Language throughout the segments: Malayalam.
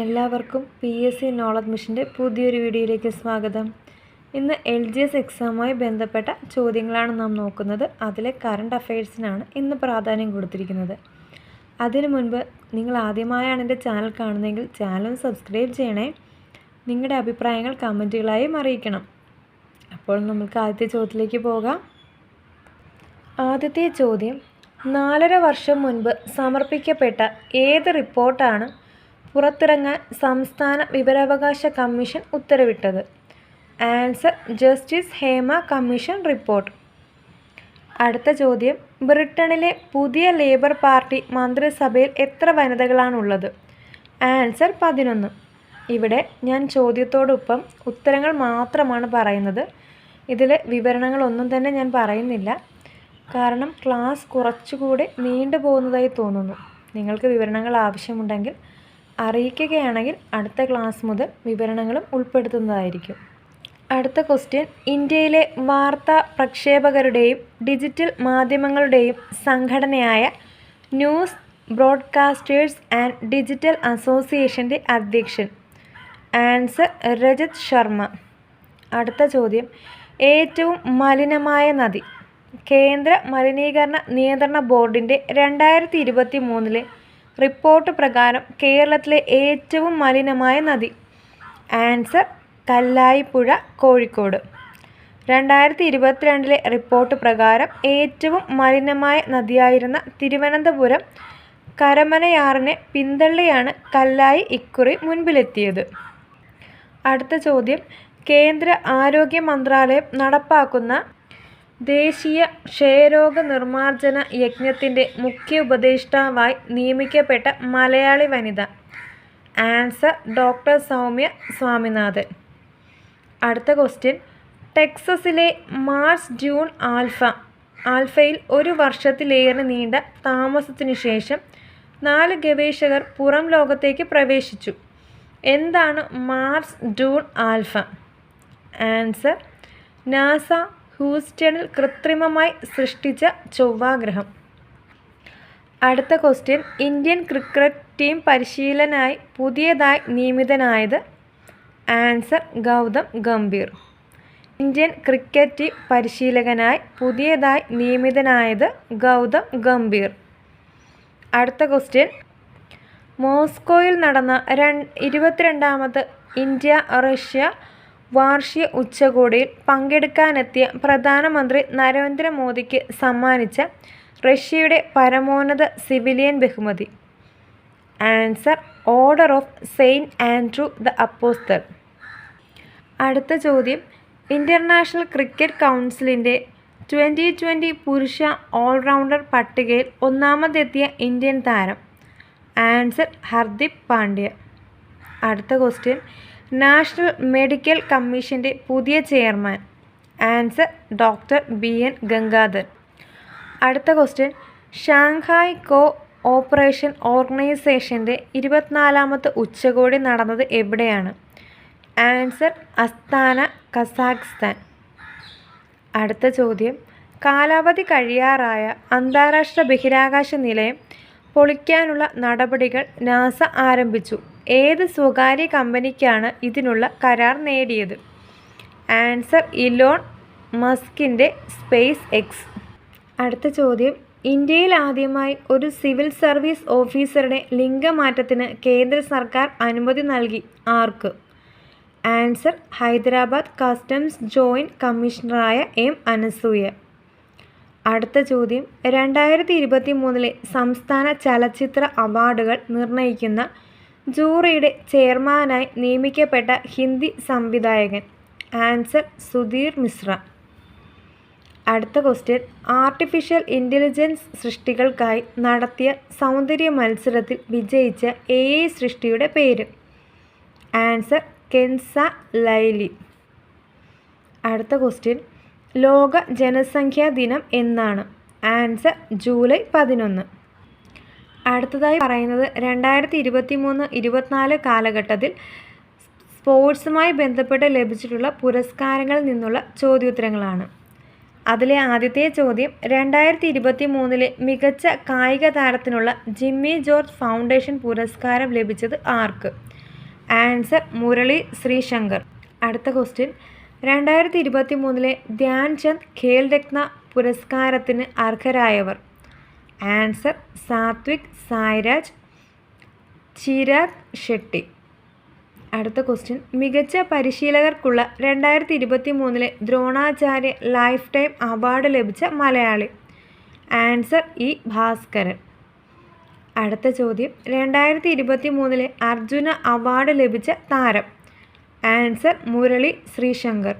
എല്ലാവർക്കും പി എസ് സി നോളജ് മിഷന്റെ പുതിയൊരു വീഡിയോയിലേക്ക് സ്വാഗതം. ഇന്ന് എൽ ജി എസ് എക്സാമുമായി ബന്ധപ്പെട്ട ചോദ്യങ്ങളാണ് നാം നോക്കുന്നത്. അതിലെ കറണ്ട് അഫയേഴ്സിനാണ് ഇന്ന് പ്രാധാന്യം കൊടുത്തിരിക്കുന്നത്. അതിനു മുൻപ് നിങ്ങൾ ആദ്യമായാണ് എന്റെ ചാനൽ കാണുന്നതെങ്കിൽ ചാനൽ സബ്സ്ക്രൈബ് ചെയ്യണേ. നിങ്ങളുടെ അഭിപ്രായങ്ങൾ കമന്റുകളായും അറിയിക്കണം. അപ്പോൾ നമുക്ക് ആദ്യത്തെ ചോദ്യത്തിലേക്ക് പോകാം. ആദ്യത്തെ ചോദ്യം നാലര വർഷം മുൻപ് സമർപ്പിക്കപ്പെട്ട ഏത് റിപ്പോർട്ടാണ് പുറത്തിറങ്ങാൻ സംസ്ഥാന വിവരാവകാശ കമ്മീഷൻ ഉത്തരവിട്ടത്. Answer justice Hema commission report. അടുത്ത ചോദ്യം. ബ്രിട്ടനിലെ പുതിയ ലേബർ പാർട്ടി മന്ത്രിസഭയിൽ എത്ര വനിതകളാണുള്ളത്? ആൻസർ പതിനൊന്ന്. ഇവിടെ ഞാൻ ചോദ്യത്തോടൊപ്പം ഉത്തരങ്ങൾ മാത്രമാണ് പറയുന്നത്. ഇതിലെ വിവരണങ്ങളൊന്നും തന്നെ ഞാൻ പറയുന്നില്ല. കാരണം ക്ലാസ് കുറച്ചുകൂടി നീണ്ടു പോകുന്നതായി തോന്നുന്നു. നിങ്ങൾക്ക് വിവരണങ്ങൾ ആവശ്യമുണ്ടെങ്കിൽ അറിയിക്കുകയാണെങ്കിൽ അടുത്ത ക്ലാസ് മുതൽ വിവരണങ്ങളും ഉൾപ്പെടുത്തുന്നതായിരിക്കും. അടുത്ത ക്വസ്റ്റ്യൻ. ഇന്ത്യയിലെ വാർത്താ പ്രക്ഷേപകരുടെയും ഡിജിറ്റൽ മാധ്യമങ്ങളുടെയും സംഘടനയായ ന്യൂസ് ബ്രോഡ്കാസ്റ്റേഴ്സ് ആൻഡ് ഡിജിറ്റൽ അസോസിയേഷന്റെ അധ്യക്ഷൻ. ആൻസർ രജത് ശർമ്മ. അടുത്ത ചോദ്യം. ഏറ്റവും മലിനമായ നദി. കേന്ദ്ര മലിനീകരണ നിയന്ത്രണ ബോർഡിന്റെ രണ്ടായിരത്തി ഇരുപത്തി മൂന്നിലെ റിപ്പോർട്ട് പ്രകാരം കേരളത്തിലെ ഏറ്റവും മലിനമായ നദി ആൻസർ കല്ലായിപ്പുഴ കോഴിക്കോട്. രണ്ടായിരത്തി ഇരുപത്തിരണ്ടിലെ റിപ്പോർട്ട് പ്രകാരം ഏറ്റവും മലിനമായ നദിയായിരുന്ന തിരുവനന്തപുരം കരമനയാറിനെ പിന്തള്ളിയാണ് കല്ലായി ഇക്കുറി മുൻപിലെത്തിയത്. അടുത്ത ചോദ്യം കേന്ദ്ര ആരോഗ്യ മന്ത്രാലയം നടപ്പാക്കുന്ന ദേശീയ ക്ഷയരോഗ നിർമ്മാർജന യജ്ഞത്തിന്റെ മുഖ്യ ഉപദേഷ്ടാവായി നിയമിക്കപ്പെട്ട മലയാളി വനിത ആൻസർ ഡോക്ടർ സൗമ്യ സ്വാമിനാഥൻ. അടുത്ത ക്വസ്റ്റ്യൻ. ടെക്സസിലെ മാർച്ച് ജൂൺ ആൽഫ ആൽഫയിൽ ഒരു വർഷത്തിലേറെ നീണ്ട താമസത്തിനു ശേഷം നാല് ഗവേഷകർ പുറം ലോകത്തേക്ക് പ്രവേശിച്ചു. എന്താണ് Mars Dune Alpha? Answer NASA ഹൂസ്റ്റണിൽ കൃത്രിമമായി സൃഷ്ടിച്ച ചൊവ്വാഗ്രഹം. അടുത്ത ക്വസ്റ്റ്യൻ ഇന്ത്യൻ ക്രിക്കറ്റ് ടീം പരിശീലനായി പുതിയതായി നിയമിതനായത് answer Gautam Gambhir. Indian cricket team പരിശീലകനായി പുതിയതായി നിയമിതനായത് ഗൗതം ഗംഭീർ. അടുത്ത ക്വസ്റ്റ്യൻ മോസ്കോയിൽ നടന്ന രണ്ട് ഇരുപത്തിരണ്ടാമത് ഇന്ത്യ റഷ്യ വാർഷിക ഉച്ചകോടിയിൽ പങ്കെടുക്കാനെത്തിയ പ്രധാനമന്ത്രി നരേന്ദ്രമോദിക്ക് സമ്മാനിച്ച റഷ്യയുടെ പരമോന്നത സിവിലിയൻ ബഹുമതി. Answer Order of Saint Andrew the Apostle അടുത്ത ചോദ്യം ഇന്റർനാഷണൽ ക്രിക്കറ്റ് കൗൺസിലിന്റെ ട്വന്റി ട്വന്റി പുരുഷ ഓൾറൗണ്ടർ പട്ടികയിൽ ഒന്നാമതെത്തിയ ഇന്ത്യൻ താരം. ആൻസർ ഹർദീപ് പാണ്ഡ്യ. അടുത്ത ക്വസ്റ്റ്യൻ നാഷണൽ മെഡിക്കൽ കമ്മീഷന്റെ പുതിയ chairman. Answer doctor B N Gangadhar അടുത്ത ക്വസ്റ്റ്യൻ. ഷാങ്ഹായ് കോ ഓപ്പറേഷൻ ഓർഗനൈസേഷന്റെ ഇരുപത്തിനാലാമത്തെ ഉച്ചകോടി നടന്നത് എവിടെയാണ്? Answer Astana Kazakhstan. അടുത്ത ചോദ്യം. കാലാവധി കഴിയാറായ അന്താരാഷ്ട്ര ബഹിരാകാശ നിലയം പൊളിക്കാനുള്ള നടപടികൾ നാസ ആരംഭിച്ചു. ഏത് സ്വകാര്യ കമ്പനിക്കാണ് ഇതിനുള്ള കരാർ നേടിയത്? ആൻസർ ഇലോൺ മസ്കിന്റെ സ്പേസ് എക്സ്. അടുത്ത ചോദ്യം. ഇന്ത്യയിൽ ആദ്യമായി ഒരു സിവിൽ സർവീസ് ഓഫീസറുടെ ലിംഗമാറ്റത്തിന് കേന്ദ്ര സർക്കാർ അനുമതി നൽകി. ആർക്ക്? ആൻസർ ഹൈദരാബാദ് കസ്റ്റംസ് ജോയിന്റ് കമ്മീഷണറായ എം അനസൂയ. അടുത്ത ചോദ്യം. രണ്ടായിരത്തി ഇരുപത്തി മൂന്നിലെ സംസ്ഥാന ചലച്ചിത്ര അവാർഡുകൾ നിർണയിക്കുന്ന ജൂറിയുടെ ചെയർമാനായി നിയമിക്കപ്പെട്ട ഹിന്ദി സംവിധായകൻ ആൻസർ സുധീർ മിശ്ര. അടുത്ത ക്വസ്റ്റ്യൻ. ആർട്ടിഫിഷ്യൽ ഇന്റലിജൻസ് സൃഷ്ടികൾക്കായി നടത്തിയ സൗന്ദര്യ മത്സരത്തിൽ വിജയിച്ച എ ഐ സൃഷ്ടിയുടെ പേര്. Answer Kenza Layli. അടുത്ത ക്വസ്റ്റ്യൻ. ലോക ജനസംഖ്യാ ദിനം എന്നാണ്. ആൻസർ ജൂലൈ പതിനൊന്ന്. അടുത്തതായി പറയുന്നത് രണ്ടായിരത്തി ഇരുപത്തി മൂന്ന് ഇരുപത്തിനാല് കാലഘട്ടത്തിൽ സ്പോർട്സുമായി ബന്ധപ്പെട്ട് ലഭിച്ചിട്ടുള്ള പുരസ്കാരങ്ങളിൽ നിന്നുള്ള ചോദ്യോത്തരങ്ങളാണ്. അതിലെ ആദ്യത്തെ ചോദ്യം രണ്ടായിരത്തി ഇരുപത്തി മൂന്നിലെ മികച്ച കായിക താരത്തിനുള്ള ജിമ്മി ജോർജ് ഫൗണ്ടേഷൻ പുരസ്കാരം ലഭിച്ചത് ആർക്ക്? ആൻസർ മുരളി ശ്രീശങ്കർ. അടുത്ത ക്വസ്റ്റ്യൻ രണ്ടായിരത്തി ഇരുപത്തി മൂന്നിലെ ധ്യാൻചന്ദ് ഖേൽ രത്ന പുരസ്കാരത്തിന് അർഹരായവർ? ആൻസർ സാത്വിക് സായ്രാജ് ചിരാഗ് ഷെട്ടി. അടുത്ത ക്വസ്റ്റ്യൻ മികച്ച പരിശീലകർക്കുള്ള രണ്ടായിരത്തി ഇരുപത്തി മൂന്നിലെ ദ്രോണാചാര്യ ലൈഫ് ടൈം അവാർഡ് ലഭിച്ച മലയാളി. Answer E Bhaskaran. അടുത്ത ചോദ്യം. രണ്ടായിരത്തി ഇരുപത്തി മൂന്നിലെ അർജുന അവാർഡ് ലഭിച്ച താരം. ആൻസർ മുരളി ശ്രീശങ്കർ.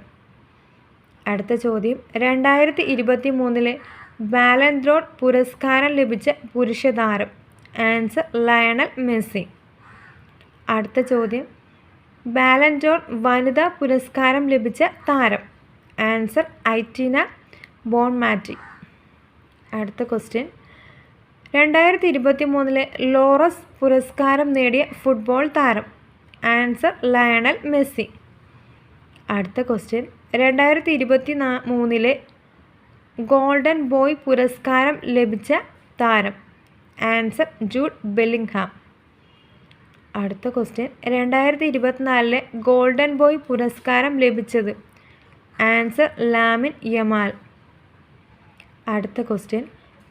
അടുത്ത ചോദ്യം. രണ്ടായിരത്തി ഇരുപത്തി മൂന്നിലെ ബാലൻദ്രോൺ പുരസ്കാരം ലഭിച്ച പുരുഷ താരം ആൻസർ ലയണൽ മെസ്സി. അടുത്ത ചോദ്യം. ബാലൻഡോർ വനിതാ പുരസ്കാരം ലഭിച്ച താരം. Answer Aitana Bonmati. അടുത്ത ക്വസ്റ്റ്യൻ. രണ്ടായിരത്തി ഇരുപത്തി മൂന്നിലെ ലോറസ് പുരസ്കാരം നേടിയ ഫുട്ബോൾ താരം. Answer Lionel Messi. അടുത്ത ക്വസ്റ്റ്യൻ. രണ്ടായിരത്തി ഇരുപത്തി നാ മൂന്നിലെ ഗോൾഡൻ ബോയ് പുരസ്കാരം ലഭിച്ച താരം. Answer Jude Bellingham. അടുത്ത ക്വസ്റ്റ്യൻ. രണ്ടായിരത്തി ഇരുപത്തിനാലിലെ ഗോൾഡൻ ബോയ് പുരസ്കാരം ലഭിച്ചത് ആൻസർ ലാമിൻ യമാൽ. അടുത്ത ക്വസ്റ്റ്യൻ.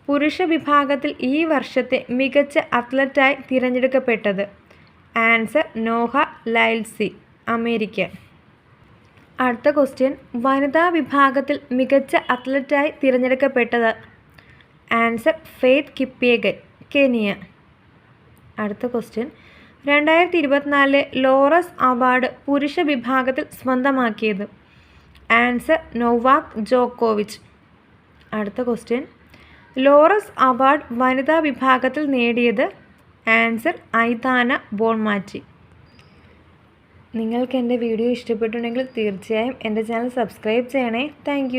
പുരുഷ വിഭാഗത്തിൽ ഈ വർഷത്തെ മികച്ച അത്ലറ്റായി തിരഞ്ഞെടുക്കപ്പെട്ടത് ആൻസർ നോഹ ലൈൽസി അമേരിക്ക അടുത്ത ക്വസ്റ്റ്യൻ. വനിതാ വിഭാഗത്തിൽ മികച്ച അത്ലറ്റായി തിരഞ്ഞെടുക്കപ്പെട്ടത് ആൻസർ ഫെയ്ത്ത് കിപ്പിയഗൻ കെനിയ. അടുത്ത ക്വസ്റ്റ്യൻ. രണ്ടായിരത്തി ഇരുപത്തിനാലിലെ ലോറസ് അവാർഡ് പുരുഷ വിഭാഗത്തിൽ സ്വന്തമാക്കിയത് ആൻസർ നൊവാക് ജോക്കോവിച്ച്. അടുത്ത ക്വസ്റ്റ്യൻ. ലോറസ് അവാർഡ് വനിതാ വിഭാഗത്തിൽ നേടിയത് ആൻസർ ഐതാന ബോൺമാറ്റി. നിങ്ങൾക്ക് എന്റെ വീഡിയോ ഇഷ്ടപ്പെട്ടുണ്ടെങ്കിൽ തീർച്ചയായും എന്റെ ചാനൽ സബ്സ്ക്രൈബ് ചെയ്യണേ. താങ്ക്